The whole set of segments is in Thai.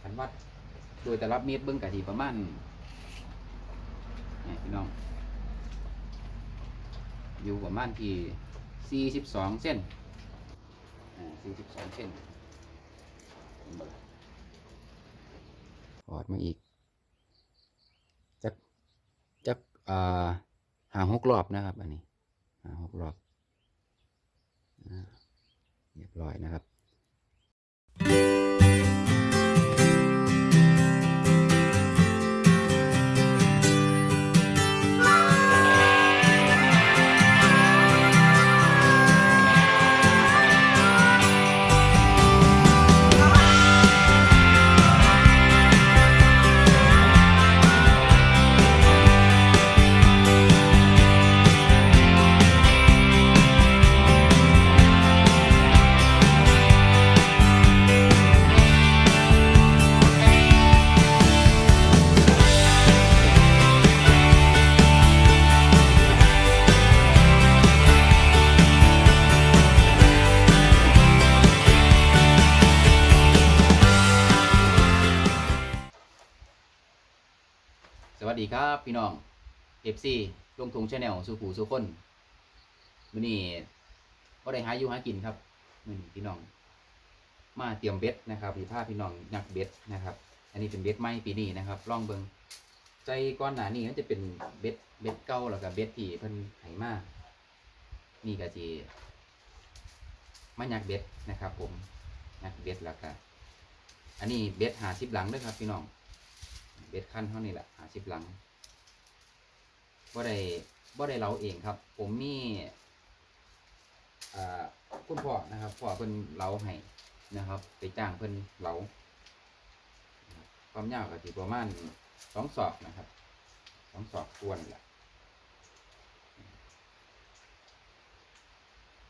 คันวัดโดยแต่รับเมตรเบิ้องกะทีประมาณนี่พี่น้อง อยู่ประมาณที่สี่สิบสองเส้นสี่สิบสองเส้นออดมาอีกจักจักอ่าหาหกรอบนะครับ อันนี้หาหกรอบเรียบร้อยนะครับ พี่น้อง FC ลงทงชาแนลสุขูสุคนมื้อนี้ก็ได้หาอยู่หากินครับมื้อนี้พี่น้อง มาเตรียมเบ็ดนะครับพี่พาพี่น้องนักเบ็ดนะครับ อันนี้เป็นเบ็ดใหม่ปีนี้นะครับลองเบิงใจก้อนหนานี่มันจะเป็นเบ็ดเบ็ดเก่าแล้วก็เบ็ดที่เพิ่นให้มากนี่ก็สิมายักเบ็ดนะครับ ผมยักเบ็ดแล้วก็อันนี้เบ็ดหาสิบหลังด้วยครับ พี่น้องเบ็ดขั้นเท่านี้แหละหาสิบหลัง บ่ได้บ่ได้เราเองครับ ผมมีอ่าคุณพ่อนะครับพ่อเพิ่นเราให้นะครับ ไปจ้างเพิ่นเราความยาวก็สิประมาณสองศอกนะครับสองศอกกวนแหละ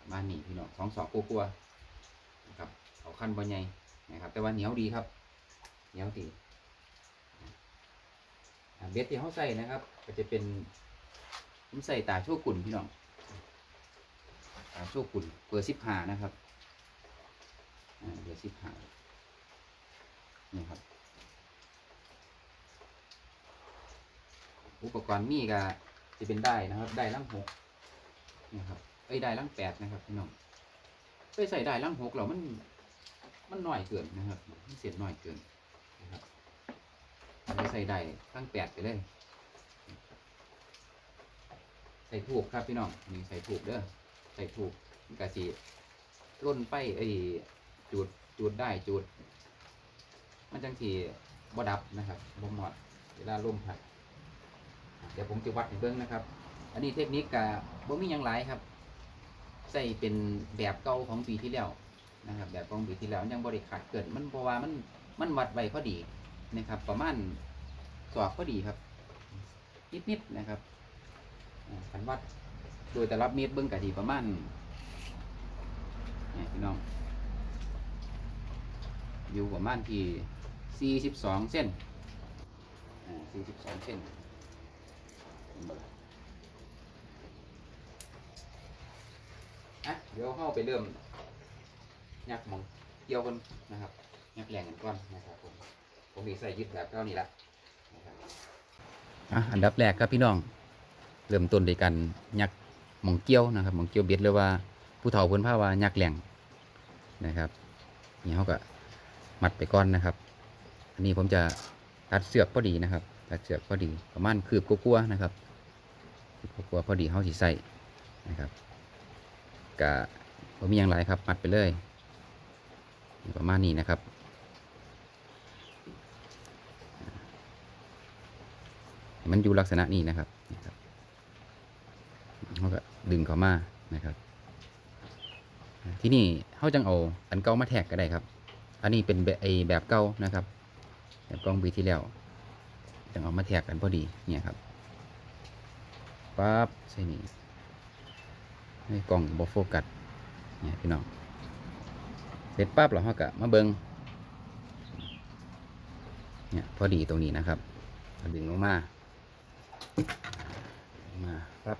ประมาณนี้พี่น้องสองศอกกลัวๆนะครับเอาขั้นบ่ใหญ่นะครับ แต่ว่าเหนียวดีครับเหนียวดี เบ็ดที่เขาใส่นะครับ ก็จะเป็นผมใส่ตาโชกุนพี่น้องตาโชกุนเบอร์สิบห้านะครับเบอร์สิบห้านี่ครับ อุปกรณ์มีก็จะเป็นได้นะครับ ได้ล่างหกนี่ครับเอ้ได้ล่างแปดนะครับพี่น้องไปใส่ได้ล่างหกเรามันมันหน่อยเกินนะครับมันเสียหน่อยเกิน อันนี้ใส่ได้ตั้งแปดไปเลย ใส่ถูกครับพี่น้องนี่ใส่ถูกเด้อใส่ถูกกะสีล่นไปไอ้จูดจูดได้จูด มันจังสีบดับนะครับบ่หมอดเวลาลมพัดเดี๋ยวผมจะวัดให้เบิ้งนะครับ อันนี้เทคนิคกะบ่มียังหลายครับ ใส่เป็นแบบเก่าของปีที่แล้วนะครับ แบบของปีที่แล้วยังบริขาดเกินมันเพราะว่ามันมันวัดไว้พอดี นะครับ ประมาณสอกก็ดีครับ นิดๆนะครับอ่าคันวัดโดยแต่รับเมตรเบิ้องกะทีประมาณนี่พี่น้องอยู่ประมาณที่สี่สิบสองเส้นสี่สิบสองเส้นเห็นะอะเดี๋ยวเข้าไปเริ่มยักมองเกี่ยวกันนะครับยักแหลงกันก่อนนะครับผม ผมมีใส่ยึดแบบเท่านี้ละอันดับแรกครับพี่น้อง เริ่มต้นด้วยกันยักหมองเกี้ยวนะครับหมองเกี้ยวเบ็ดหรือว่าผู้เฒ่าเพิ่นพาว่ายักแหลงนะครับนี่เขาก็มัดไปก้อนนะครับ อันนี้ผมจะตัดเสือกพอดีนะครับ ตัดเสือกพอดีประมาณคืบกลัวๆนะครับคืบกลัวพอดีเขาสิใส่นะครับกะผมมีอย่างไรครับมัดไปเลย ประมาณนี้นะครับ ให้ มันอยู่ลักษณะนี้นะครับนี่ครับเขาก็ดึงเข้ามานะครับ ที่นี่เขาจังเอาอันเก่ามาแทกก็ได้ครับ อันนี้เป็นแบบไอแบบเก่านะครับแบบกล้องปีที่แล้วจังเอามาแทกกันพอดีเนี่ยครับปั๊บใช่นี่ให้กล้องบอโฟกัสเนี่ยพี่น้องเสร็จปั๊บเราเขาก็มาเบิงเนี่ยพอดีตรงนี้นะครับดึงลงมา มาครับ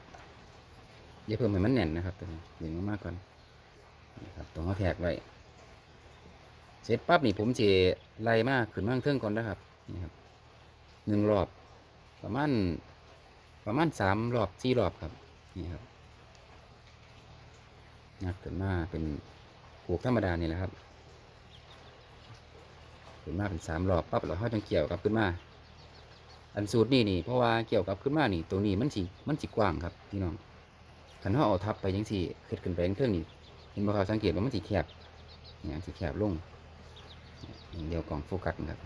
อย่าเพิ่มให้มันแน่นนะครับตัวนี้ดึงออกมาก่อนนี่ครับตรงเขาแทกไว้เสร็จปั๊บนี่ผมเจไล่มากขึ้นมาข้างเทิงก่อนนะครับนี่ครับหนึ่งรอบ ประมาณประมาณสามรอบสี่รอบครับนี่ครับงัดขึ้นมาเป็นปลูกธรรมดานี่แหละครับขึ้นมาเป็นสามรอบปั๊บเราห้อยจังเกี่ยวกับขึ้นมา อันสูตรนี่นี่เพราะว่าเกี่ยวกับขึ้นมานี่ ตัวนี้มันสิมันสิกว้างครับพี่น้องขันเขาเอาทับไปยังสี่ขึ้นขึ้นไปยังเทิงนี่เห็นบ่ครับสังเกตว่ามันสิแคบเนี่ยสิแคบลงเดียวกล่องโฟกัสนะครับ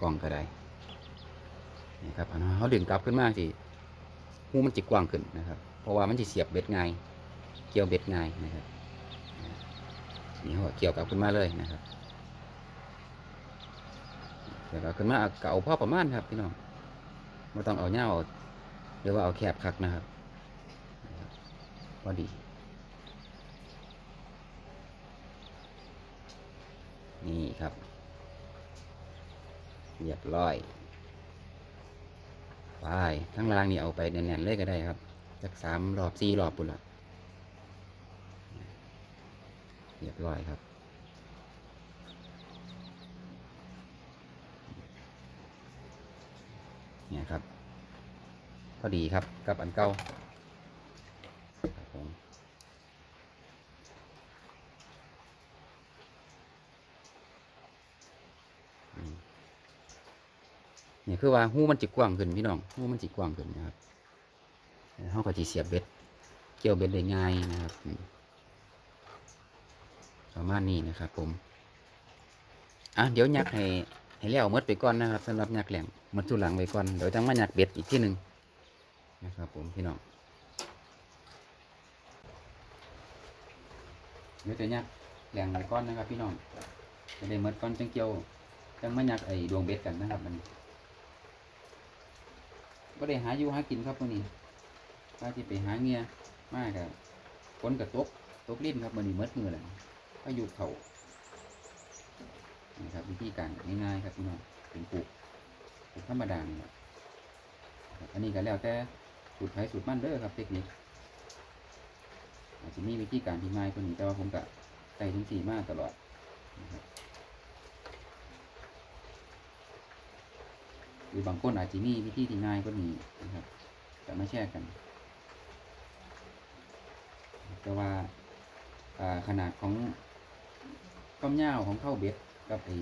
กล่องก็ได้นี่ครับอันเขาดึงกลับขึ้นมาสิหูมันจิกว้างขึ้นนะครับ เพราะว่ามันจะเสียบเบ็ดง่าย เกี่ยวเบ็ดง่ายนะครับนี่เขาเกี่ยวกลับขึ้นมาเลยนะครับ เดี๋ยวเราขึ้นมาเอาเก่าพ่อประมาณครับพี่น้องไม่ต้องเอาเน่าหรือว่าเอาแคบคักนะครับพอดี นี่ครับเรียบร้อยไปทั้งรางนี่เอาไปแน่นๆเลยก็ได้ครับสักสามรอบสี่รอบปุ่นละเรียบร้อยครับ นี่ยครับพอดีครับกับอันเก่าครับผมอืมเนี่ยคือว่าหูมันจิกว้างขึ้นพี่น้องหูมันจิกว้างขึ้นนะครับเขาก็จะเสียบเบ็ด เกี่ยวเบ็ดได้ง่ายนะครับอืมประมาณนี้นะครับผม อะ เดี๋ยวยักให้ ให้แล้วหมดไปก่อนนะครับสำหรับยักแหลงมดสุหลังไปก่อนเดี๋ยวจังมายักเบ็ดอีกที่หนึ่งนะครับผมพี่น้องเดี๋ยวจะยักแหลงไปก่อนนะครับ พี่น้องจะได้หมดก่อนจังเกี่ยวจังมายักไอ้ดวงเบ็ดกันนะครับมันก็ได้หาอยู่หากินครับวันนี้ถ้าที่ไปหาเงียมากกับฝนกับตกตกลิ้นครับวันนี้หมดมือเลยพายุเขา นะครับวิธีการง่ายๆครับพี่น้องเป็นปลูกปลูกธรรมดาเนี่แหละครับอันนี้ก็แล้วแต่สูตรไผ่สูตรมันเด้อครับเทคนิคอาจจะมีวิธีการที่ง่ายกว่านี้แต่ว่าผมก็ใส่ถึงสี่มากตลอดนะครับหรือบางคนอาจจะมีวิธีที่ง่ายกว่านี้นะครับจะมาแชร์กันแต่ว่าอ่าขนาดของความยาวของเข้าเบ็ด กับไอ้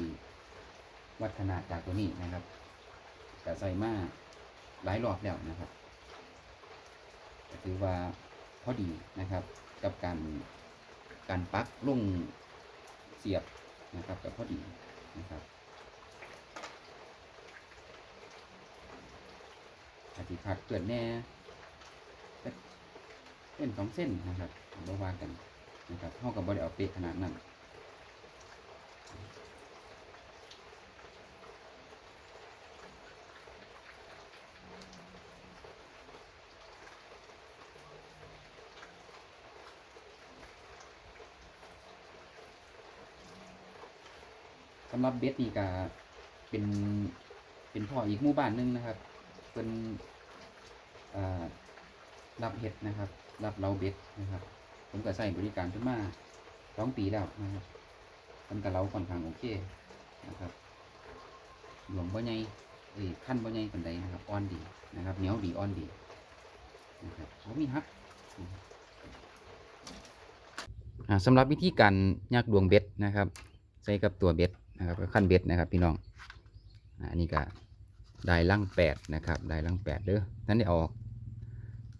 วัดขนาจากตัวนี้นะครับแต่ใส่มาหลายรอบแล้วนะครับถือว่าพอดีนะครับ กับการการปักลุ่งเสียบนะครับกับพอดีนะครับอาจจะขาดเกิดแน่เส้นสองเส้นนะครับบ่ว่ากันนะครับเท่ากับบริเอาเปะขนาดนั้น สำหรับเบสนี่ก็เป็นเป็นพ่ออีกหมู่บ้านหนึงนะครับเป็นรับเห็ดนะครับ รับเราเบ็ดนะครับ ผมก็ใส่บริการจนมาสองปีแล้วนะครับมันกับเราค่อนข้างโอเคนะครับหลวมบ่ใหญ่เอ้ขั้นบ่ใหญ่ปานใดนะครับอ่อนดีนะครับเหนียวดีอ่อนดีนะครับบ่มีฮักอ่าสำหรับวิธีการยักดวงเบ็ดนะครับ ใส่กับตัวเบ็ด นะครับขั้นเบ็ดนะครับพี่น้องอันนี้ก็ได้ลังแปดนะครับได้ลังแปดเด้อท่านได้ออก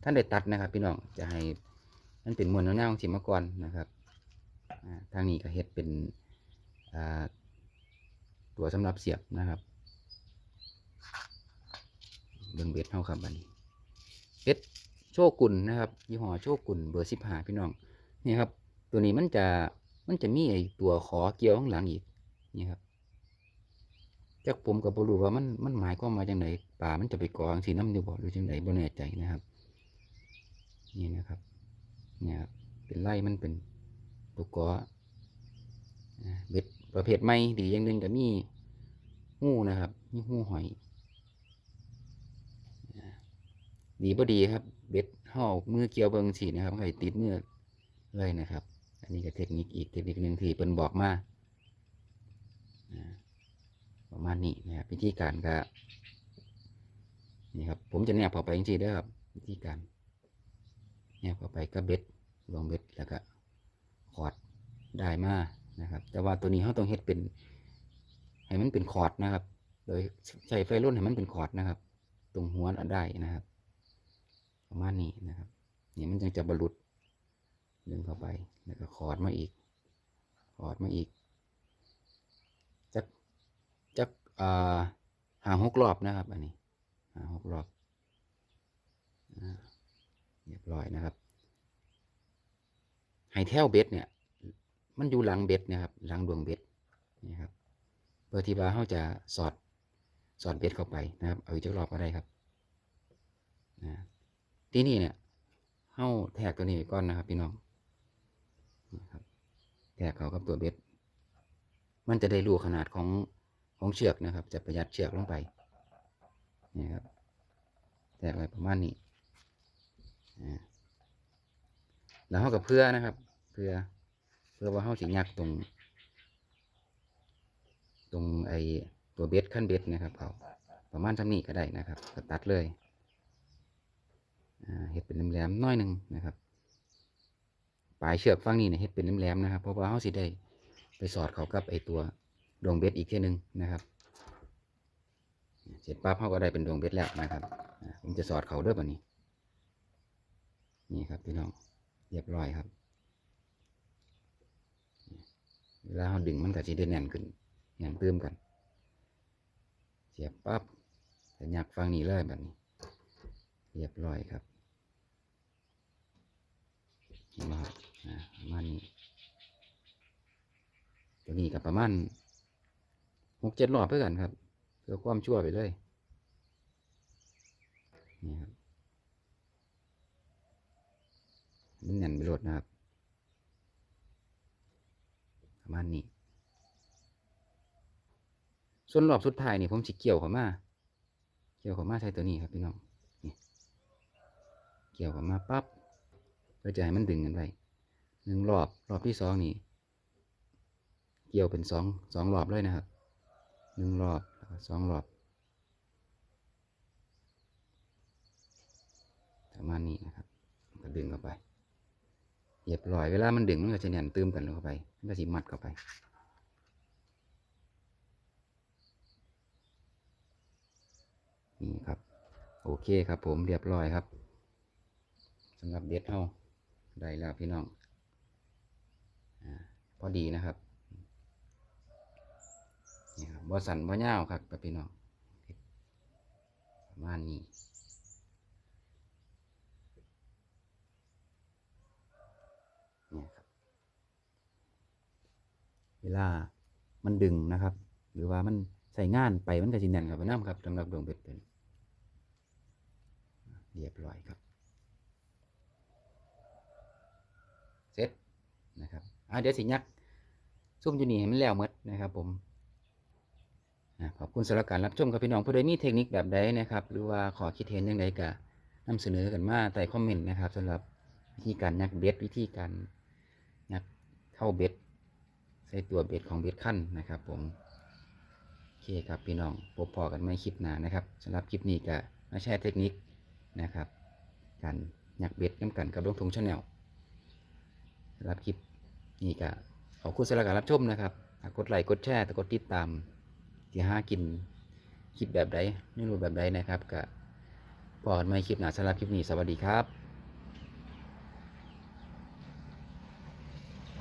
ท่านได้ตัดนะครับ พี่น้องจะให้มันเป็นมวลเงาๆสิมาก่อนนะครับทางนี้ก็เฮ็ดเป็นตัวสำหรับเสียบนะครับเบิ่งเบ็ดเท่าครับบัดนี้เบ็ดโชกุนนะครับยี่ห้อโชกุนเบอร์สิบห้าพี่น้องนี่ครับ ตัวนี้มันจะมันจะมีไอตัวขอเกี่ยวข้างหลังอีก นี่ครับจากผมกับบรูว่ามันมันหมายความมาจากไหนป่ามันจะไปกองสีน้ำอยู่บ่หรือจังไหนบ่แน่ใจนะครับ นี่นะครับเนี่ยครับเป็นไล่มันเป็นตัวกอเบ็ดประเภทไม่ดีอย่างหนึ่งก็มีหู้นะครับมีหู้หอยดีบ่ดีครับ เบ็ดห่อมือเกี่ยวเบิงสีนะครับให้ติดมือเลยนะครับ อันนี้ก็เทคนิคอีกเทคนิคหนึ่งที่เป็นบอกมา ประมาณนี้นะครับวิธีการก็นี่ครับผมจะแนบเข้าไปจริงๆด้อครับวิธีการแนบเข้าไปก็เบ็ดลงเบ็ดแล้วก็ขอดได้มานะครับ แต่ว่าตัวนี้เขาต้องเฮ็ดเป็น ให้มันเป็นคอร์ดนะครับ โดยใช้ไฟรุ่นให้มันเป็นคอร์ดนะครับ ตรงหัวได้นะครับ ประมาณนี้นะครับนี่มันจึงจะบรรลุดึงเข้าไปแล้วก็คอร์ดมาอีกคอร์ดมาอีก จักอ่า หาหกรอบนะครับ อันนี้หาหกรอบเรียบร้อยนะครับไฮเทลเบ็ดเนี่ย มันอยู่หลังเบ็ดนะครับ หลังดวงเบ็ดนี่ครับเพื่อที่ว่าเขาจะสอดสอดเบ็ดเข้าไปนะครับ เอาอีกจักรอบก็ได้ครับนะที่นี่เนี่ยเข้าแทกตัวนี้ไว้อนนะครับ พี่น้องนี่ครับแทกเขากับตัวเบ็ด มันจะได้รู้ขนาดของ ของเชือกนะครับ จะประหยัดเชือกลงไปนี่ครับแทกไว้ประมาณนี้อ่าแล้วเขากับเพื่อนะครับ เพื่อเพื่อว่าเขาสิยักตรง ตรงไอตัวเบ็ดขั้นเบ็ดนะครับเขาประมาณท่านี้ก็ได้นะครับก็ตัดเลยอ่าเห็ดเป็นแหลมๆน้อยหนึ่งนะครับปลายเชือกฝั่งนี้เนี่ยเห็ดเป็นแหลมๆนะครับ เพราะว่าเขาสิได้ไปสอดเขากับไอตัว ดวงเบ็ดอีกเท่หนึงนะครับเสร็จปั๊บเขาก็ได้เป็นดวงเบ็ดแล้วนะครับผมจะสอดเขาด้วยแบบนี้ นี่ครับพี่น้องเรียบร้อยครับเวลาเขาดึงมันก็จะได้แน่นขึ้นแน่นเติมกันเสียบปั๊บจะยักฟังนี้เลยแบบนี้ เรียบร้อยครับเห็นไหมครับอ่าประมาณนี้ตัวนี้กับประมาณ หกเจ็ดรอบเพื่อกันครับเพื่อความชั่วไปเลยนี่ครับมันแน่นไปรดนะครับประมาณนี้ ส่วนรอบสุดท้ายนี่ผมสิเกี่ยวเขามา เกี่ยวเขามาใส่ตัวนี้ครับพี่น้องนี่เกี่ยวเขามาปั๊บเพื่อจะให้มันดึงกันไปหนึ่งรอบรอบที่สองนี่ เกี่ยวเป็นสองสองรอบเลยนะครับ หนึ่งรอบแล้วก็สองรอบประมาณนี้นะครับก็ดึงเข้าไปเรียบร้อยเวลามันดึงมันก็จะแน่นตืมกันเข้าไปมันก็สิมัดเข้าไปนี่ครับ โอเคครับผมเรียบร้อยครับสำหรับเบ็ดเฮาได้แล้วพี่น้องอาพอดีนะครับ นี่ครับบ่สันบ่ยาวครับพี่น้องประมาณนี้เนี่ยครับ เวลามันดึงนะครับ หรือว่ามันใส่งานไปมันก็สิแน่นครับพี่น้ำครับสำหรับดวงเบ็ดเป็นเรียบร้อยครับเสร็จนะครับอะเดี๋ยวสิยักซุ่มอยู่นี่ให้มันแล้วมดนะครับผม ขอบคุณสำหรับการรับชมครับพี่น้องผู้ใดมีเทคนิคแบบใดนะครับ หรือว่าขอคิดเห็นอย่างไรก็นำเสนอกันมาใต้คอมเมนต์นะครับสำหรับวิธีการยักเบ็ดวิธีการยัดเข้าเบ็ดใส่ตัวเบ็ดของเบ็ดขั้นนะครับผมโอเคครับพี่น้องพบพอกันไม่คลิปหน้านะครับสำหรับคลิปนี้ก็มาแชร์เทคนิคนะครับ การยักเบ็ดน้ำกันกับลงทุงชาแนลสำหรับคลิปนี้ก็ขอบคุณสำหรับการรับชมนะครับกดไลค์กดแชร์กดติดตาม ที่หากินคลิปแบบใดเมนูแบบใดนะครับก็พอกันไม่คลิปหน้าสำหรับคลิปนี้สวัสดีครับ